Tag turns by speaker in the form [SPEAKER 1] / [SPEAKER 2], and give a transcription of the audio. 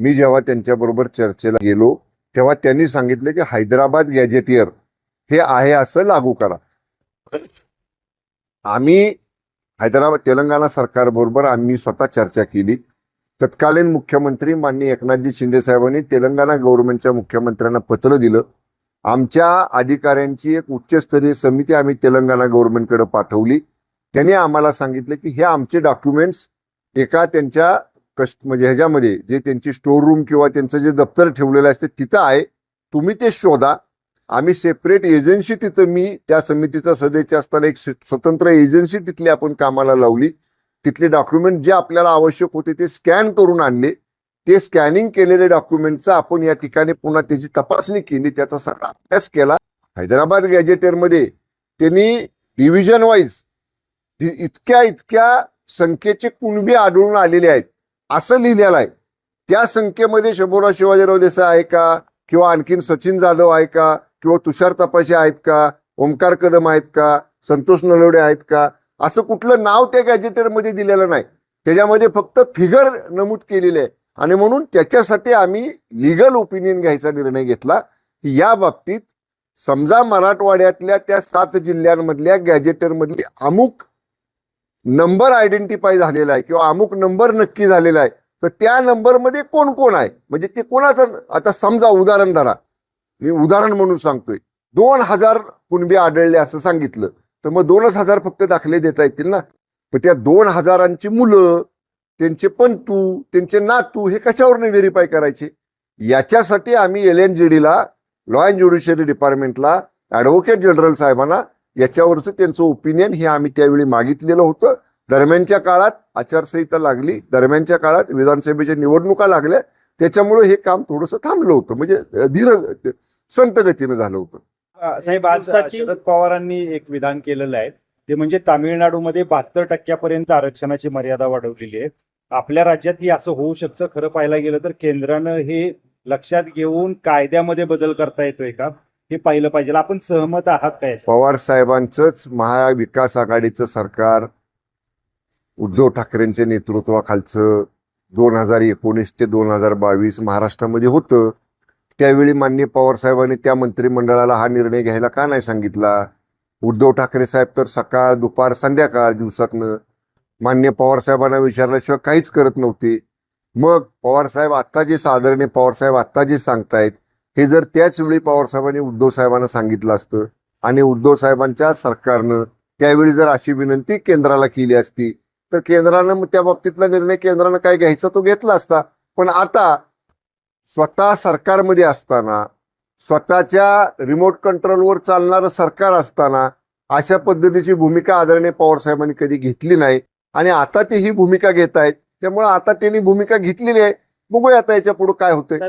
[SPEAKER 1] मी जेव्हा त्यांच्याबरोबर चर्चेला गेलो तेव्हा त्यांनी सांगितले की हैदराबाद गॅजेटियर हे आहे असं लागू करा. आम्ही हैदराबाद तेलंगणा सरकारबरोबर आम्ही स्वतः चर्चा केली. तत्कालीन मुख्यमंत्री माननीय एकनाथजी शिंदे साहेबांनी तेलंगणा गव्हर्नमेंटच्या मुख्यमंत्र्यांना पत्र दिलं. आमच्या अधिकाऱ्यांची एक उच्चस्तरीय समिती आम्ही तेलंगणा गव्हर्नमेंटकडे पाठवली. त्यांनी आम्हाला सांगितलं की हे आमचे डॉक्युमेंट्स एका त्यांच्या कस्ट म्हणजे ह्याच्यामध्ये जे त्यांची स्टोर रूम किंवा त्यांचं जे दप्तर ठेवलेलं असते तिथं आहे. तुम्ही ते शोधा. आम्ही सेपरेट एजन्सी तिथं मी त्या समितीचा सदस्य असताना एक स्वतंत्र एजन्सी तिथली आपण कामाला लावली. तिथले डॉक्युमेंट जे आपल्याला आवश्यक होते ते स्कॅन करून आणले. ते स्कॅनिंग केलेले डॉक्युमेंटचा आपण या ठिकाणी पुन्हा त्याची तपासणी केली. त्याचा सगळा अभ्यास केला. हैदराबाद गॅजेटेरमध्ये त्यांनी डिव्हिजन वाईज इतक्या इतक्या संख्येचे कुणबी आढळून आलेले आहेत. असं लिहिलेलं आहे. त्या संख्येमध्ये शंभूराव शिवाजीराव देसाई आहे का? किंवा आणखीन सचिन जाधव आहे का? किंवा तुषार तपाशे आहेत का? ओंकार कदम आहेत का? संतोष नलोडे आहेत का? असं कुठलं नाव त्या गॅजेटरमध्ये दिलेलं नाही. त्याच्यामध्ये फक्त फिगर नमूद केलेले आहे. आणि म्हणून त्याच्यासाठी आम्ही लिगल ओपिनियन घ्यायचा निर्णय घेतला की या बाबतीत समजा मराठवाड्यातल्या त्या सात जिल्ह्यांमधल्या गॅजेटरमधली अमुक नंबर आयडेंटिफाय झालेला आहे किंवा अमुक नंबर नक्की झालेला आहे तर त्या नंबरमध्ये कोण कोण आहे? म्हणजे ते कोणाचं? आता समजा उदाहरण धरा. मी उदाहरण म्हणून सांगतोय. दोन हजार कुणबे आढळले असं सांगितलं. तर मग दोनच हजार फक्त दाखले देता येतील ना? पण त्या दोन हजारांची मुलं त्यांचे पंतू त्यांचे नातू हे कशावरनं व्हेरीफाय करायचे? याच्यासाठी आम्ही एल एन जी डीला लॉ अँड ज्युडिशरी डिपार्टमेंटला ॲडव्होकेट जनरल साहेबांना याच्यावरचं त्यांचं ओपिनियन हे आम्ही त्यावेळी मागितलेलं होतं. दरम्यानच्या काळात आचारसंहिता लागली. दरम्यानच्या काळात विधानसभेच्या निवडणुका लागल्या. त्याच्यामुळे हे काम थोडंसं थांबलं होतं. म्हणजे धीर संत गतीनं झालं होतं.
[SPEAKER 2] साहेब आज शरद पवारांनी एक विधान केलेलं आहे. ते म्हणजे तामिळनाडूमध्ये बहात्तर टक्क्यापर्यंत आरक्षणाची मर्यादा वाढवलेली आहे. आपल्या राज्यात ही असं होऊ शकतं. खरं पाहायला गेलं तर केंद्रानं हे लक्षात घेऊन कायद्यामध्ये बदल करता येतोय का? हे पाहिलं पाहिजे. आपण सहमत आहात काय
[SPEAKER 1] पवार साहेबांचंच महाविकास आघाडीचं सरकार उद्धव ठाकरेंच्या नेतृत्वाखालचं दोन हजार एकोणीस ते दोन हजार बावीस महाराष्ट्रामध्ये होतं. त्यावेळी माननीय पवार साहेबांनी त्या मंत्रिमंडळाला हा निर्णय घ्यायला का नाही सांगितला? उद्धव ठाकरे साहेब तर सकाळ दुपार संध्याकाळ दिवसातनं मान्य पवार साहेबांना विचारल्याशिवाय काहीच करत नव्हते. मग पवार साहेब आत्ता जे आदरणीय पवार साहेब आत्ता जे सांगतायत हे जर त्याच वेळी पवार साहेबांनी उद्धव साहेबांना सांगितलं असतं आणि उद्धव साहेबांच्या सरकारनं त्यावेळी जर अशी विनंती केंद्राला केली असती तर केंद्रानं मग त्या बाबतीतला निर्णय केंद्रानं काय घ्यायचा तो घेतला असता. पण आता स्वतः सरकारमध्ये असताना स्वतःच्या रिमोट कंट्रोलवर चालणारं सरकार असताना अशा पद्धतीची भूमिका आदरणीय पवार साहेबांनी कधी घेतली नाही. आणि आता ते ही भूमिका घेत आहेत त्यामुळे आता त्यांनी भूमिका घेतलेली आहे. बघूया आता याच्यापुढे काय होतंय.